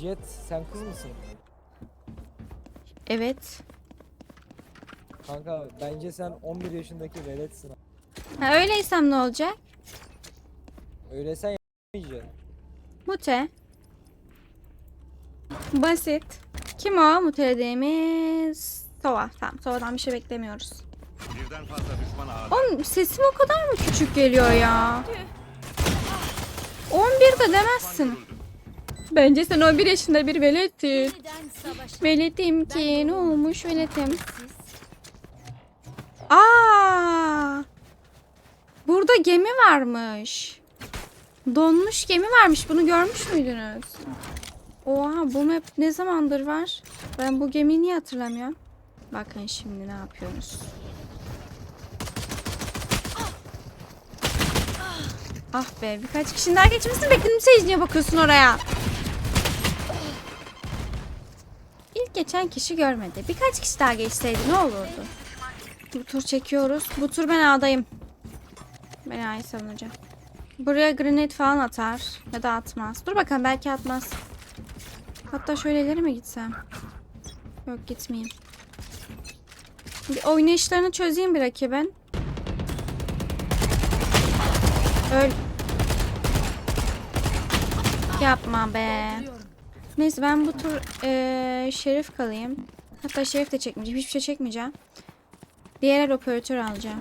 Jet sen kız mısın? Evet. Kanka bence sen 11 yaşındaki veletsin. Ha, öyleysem ne olacak? Öyle sen yapmayacaksın. Mute. Basit. Kim o? Mutelediğimiz Sova. Tamam Sova'dan bir şey beklemiyoruz. Birden fazla düşman ağır. Oğlum sesim o kadar mı küçük geliyor ya? 11 de demezsin. Bence sen 11 yaşında bir savaş. Veletim ki ne olmuş veletim? Aa! Burada gemi varmış. Donmuş gemi varmış. Bunu görmüş müydünüz? Oha bu map ne zamandır var? Ben bu gemiyi niye hatırlamıyorum? Bakın şimdi ne yapıyoruz. Ah be birkaç kişinin daha geçmesini bekledim. Sage niye bakıyorsun oraya? Geçen kişi görmedi. Birkaç kişi daha geçseydi ne olurdu? Bu tur çekiyoruz. Bu tur ben A'dayım. Ben A'yı savunacağım. Buraya grenade falan atar. Ya da atmaz. Dur bakalım belki atmaz. Hatta şöyle ileri mi gitsem? Yok gitmeyeyim. Bir oynayışlarını çözeyim bir rakibin. Öl. Yapma be. Neyse ben bu tur eee, şerif kalayım. Hatta şerif de çekmeyeceğim. Hiçbir şey çekmeyeceğim. Diğer el operatör alacağım.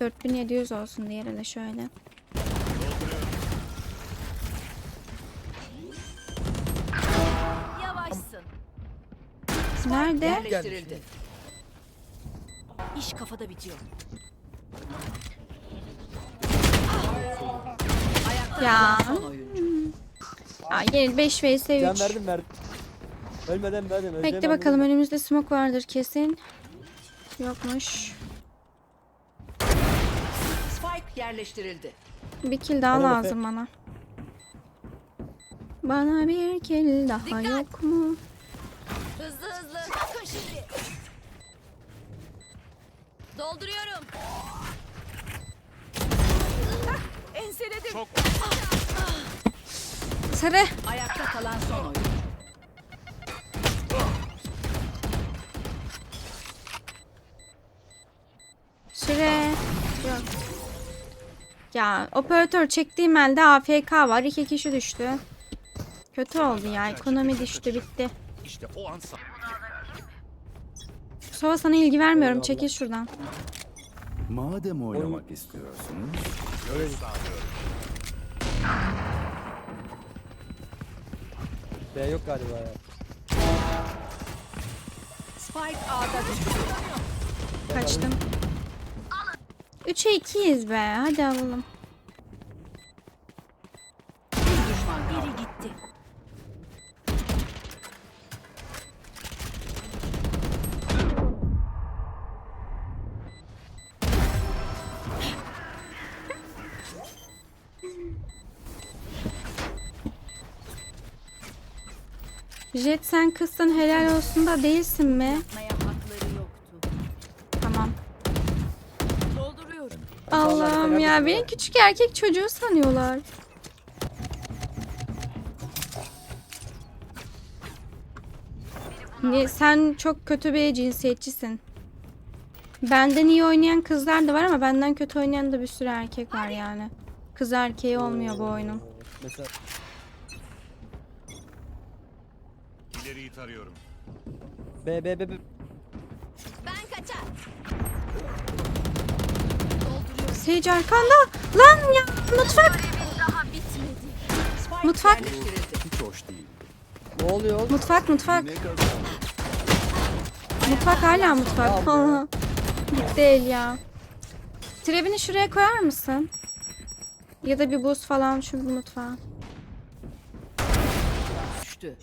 4700 olsun diğer ele şöyle. Yavaşsın. Nerede? Yerleştirildi. İş kafada bitiyor. Ya. Son oyuncu. Aa, yine 5 vs 3. Can verdim verdim. Ölmeden verdim. öleceğim Bekle bakalım bunu. önümüzde smoke vardır kesin. Yokmuş. Spike yerleştirildi. Bir kill daha Hadi lazım bana. Bana bir kill daha Dikkat! yok mu? Hızlı hızlı. Bakın şimdi. Dolduruyorum. Enseledim. Çok Sarı. Ayakta kalan son oyuncu. Süre. Yok. Ya operatör çektiğim elde AFK var. İki kişi düştü. Kötü oldu ya. Ekonomi düştü bitti. işte o an Sova sana ilgi vermiyorum. Çekil şuradan. Madem oynamak istiyorsunuz, sağlıyorum. B yok galiba ya. Spike A'da düştü. Kaçtım. 3'e 2'yiz be. Hadi alalım. Bir düşman. Biri gitti. Jet sen kızsın helal olsun da değilsin mi? Tamam. Allah'ım ya beni küçük erkek çocuğu sanıyorlar. Ne, sen çok kötü bir cinsiyetçisin. Benden iyi oynayan kızlar da var ama benden kötü oynayan da bir sürü erkek var yani. Kız erkeği olmuyor bu oyunun. Mesela İleriyi tarıyorum. B B B B. Ben kaçar. Sage arkanda. Lan ya mutfak. Daha bitmedi. Spike Mutfak. hiç hoş değil. Ne oluyor oğlum? Mutfak mutfak. Ne kadar Mutfak hala mutfak. Tamam Gitti el ya. Trebini şuraya koyar mısın? Ya da bir buz falan şu mutfağa. Düştü.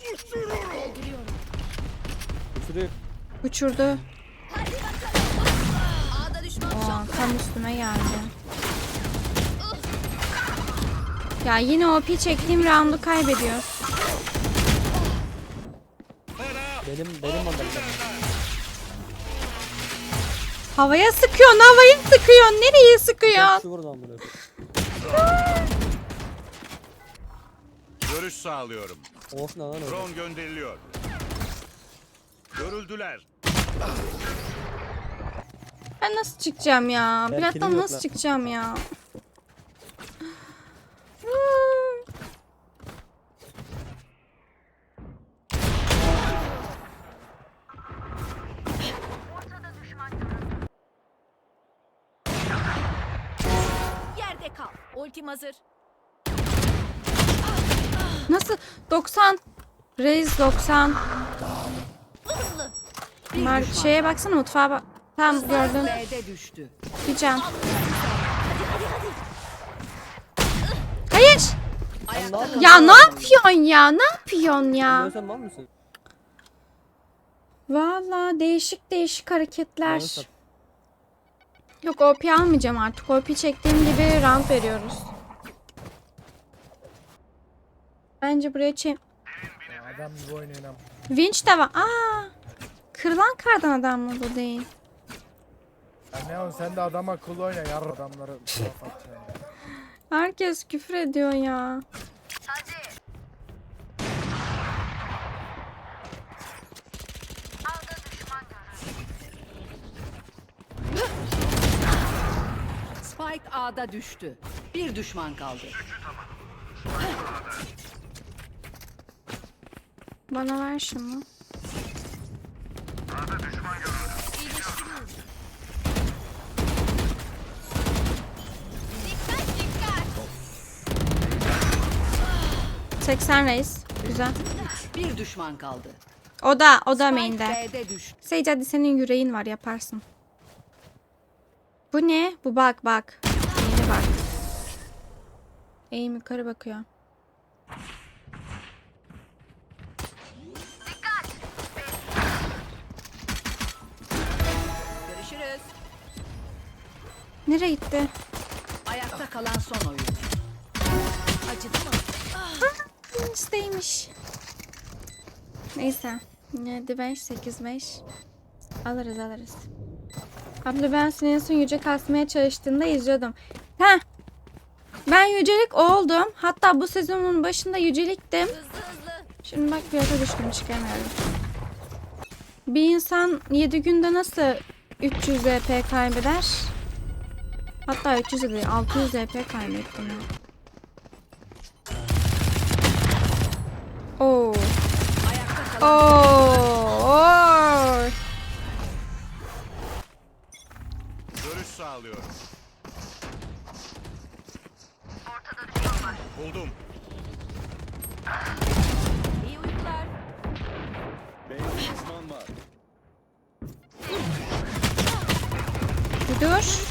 Sürüyor. Uçurdu. A'da düşman Aa, tam üstüme geldi. Ya yine OP çektiğim roundu kaybediyor. Benim benim adam. Havaya sıkıyorsun, havayı sıkıyorsun. Nereye sıkıyorsun? Şu buradan bunu. Görüş sağlıyorum. Olsun alan öyle. Drone gönderiliyor. Görüldüler. Ben nasıl çıkacağım ya? Ben Plattan kilim yok nasıl lan. çıkacağım ya? Yerde kal. Ultim hazır. Nasıl? 90. Reis 90. Hızlı. Mar şeye baksana mutfağa bak. B'de düştü. Bir can. Hayır. Ya ne yapıyorsun ya? Ne yapıyorsun ya? Valla değişik değişik hareketler. Yok OP almayacağım artık. OP çektiğim gibi round veriyoruz. Bence buraya çek... Adam gibi oynayın ama. Winch de var. Aa! Kırılan kardan adam mı bu değil? Ya ne oğlum sen de adam akıllı oyna yar adamları. Herkes küfür ediyor ya. Spike A'da düştü. Bir düşman kaldı. Bana ver şunu. 80 reis. Güzel. Bir düşman kaldı. O da, o da main'de. Sage hadi senin yüreğin var yaparsın. Bu ne? Bu bak bak. Yeni bak. Eğim yukarı bakıyor. Nereye gitti? Ayakta kalan son oyun. Acıdı mı? Üsteymiş. Neyse. 7 5 8 5. Alırız alırız. Abla ben senin en son yüce kasmaya çalıştığında izliyordum. Heh. Ben yücelik oldum. Hatta bu sezonun başında yüceliktim. Şimdi bak fiyata düştüm çıkamıyorum. Bir insan 7 günde nasıl 300 EP kaybeder? Hatta 300 de değil 600 EP kaybettim ya. Oo. Oo. oo. Görüş sağlıyorum. Buldum. İyi uykular. Bir dur.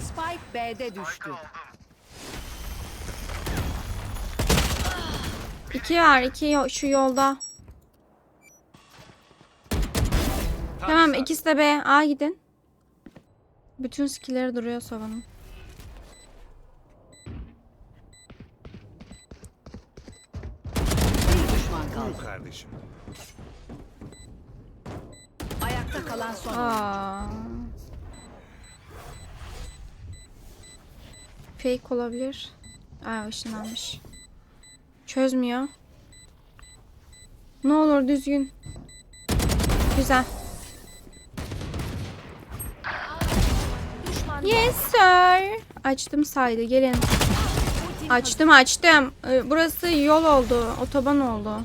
Spike B'de düştü. İki var. iki yo- şu yolda. Tamam ikisi de B. A gidin. Bütün skill'leri duruyor Sova'nın. Bir düşman Bu kaldı. kardeşim. Ayakta kalan son. Aa. Fake olabilir. Aa ışınlanmış. Çözmüyor. Ne olur düzgün. Güzel. Yes sir. Açtım saydı gelin. Açtım açtım. Ee, Burası yol oldu. Otoban oldu.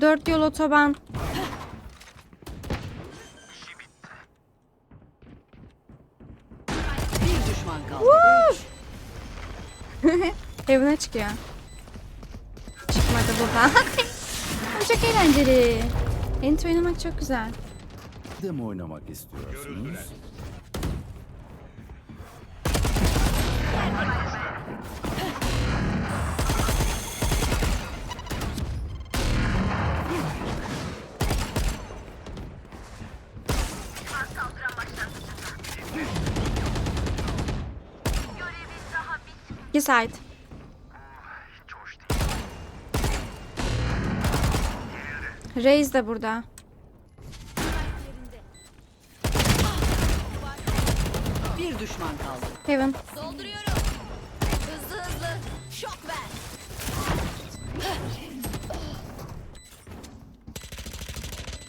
Dört yol otoban. Düşman kaldı. Evine çıkıyor. Çıkmadı buradan. Çok eğlenceli. Ent oynamak çok güzel. Demo oynamak istiyorsunuz. Side. Reis de burada. Bir düşman kaldı. Heaven. Dolduruyorum. Hızlı hızlı. Şok ver.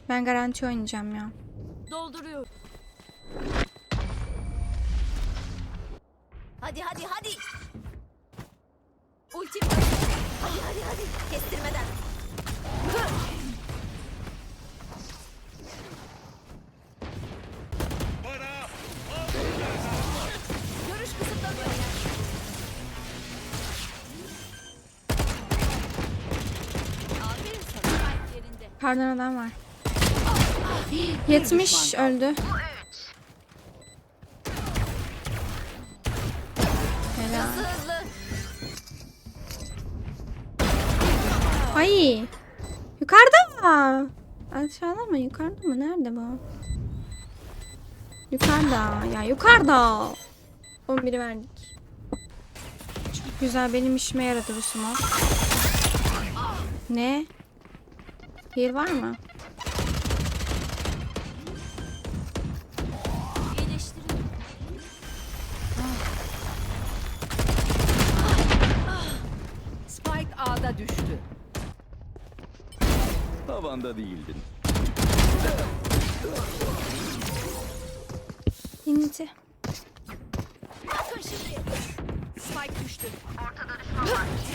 Ben garanti oynayacağım ya. Dolduruyorum. Hadi hadi hadi. Ultim. Hadi hadi hadi. Kestirmeden. Bana Görüş kısıtlanıyor. Aferin sana. Kalp yerinde. Pardon adam var. 70 öldü. Helal. Ay. Yukarıda mı? Aşağıda mı? Yukarıda mı? Nerede bu? Yukarıda. Ya yukarıda. 11'i verdik. Çok güzel. Benim işime yaradı bu smoke. Ne? Heal var mı? Tavanda değildin. İnti. Bakın şimdi. Spike düştü.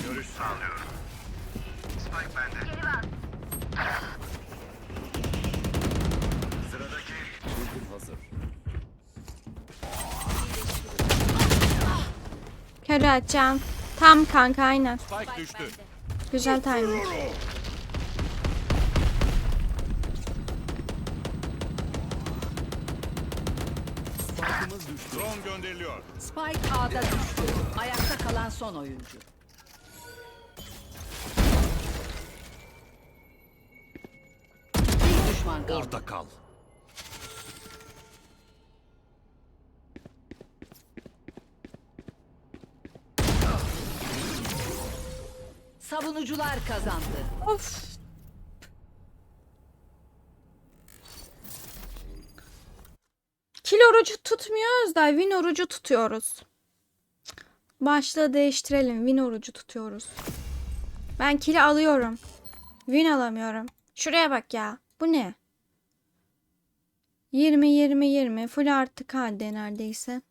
görüş sağlıyorum. Spike bende. Sıradaki Ultim hazır. Körü açacağım. Tam kanka aynen. Spike düştü. Güzel timing. Spike'ımız düştü. Drone gönderiliyor. Spike A'da düştü. Ayakta kalan son oyuncu. Bir düşman kaldı. Orada kal. Savunucular kazandı. Of. Kil orucu tutmuyoruz da win orucu tutuyoruz. Başlığı değiştirelim. Win orucu tutuyoruz. Ben kili alıyorum. Win alamıyorum. Şuraya bak ya. Bu ne? 20 20 20 full artık halde neredeyse.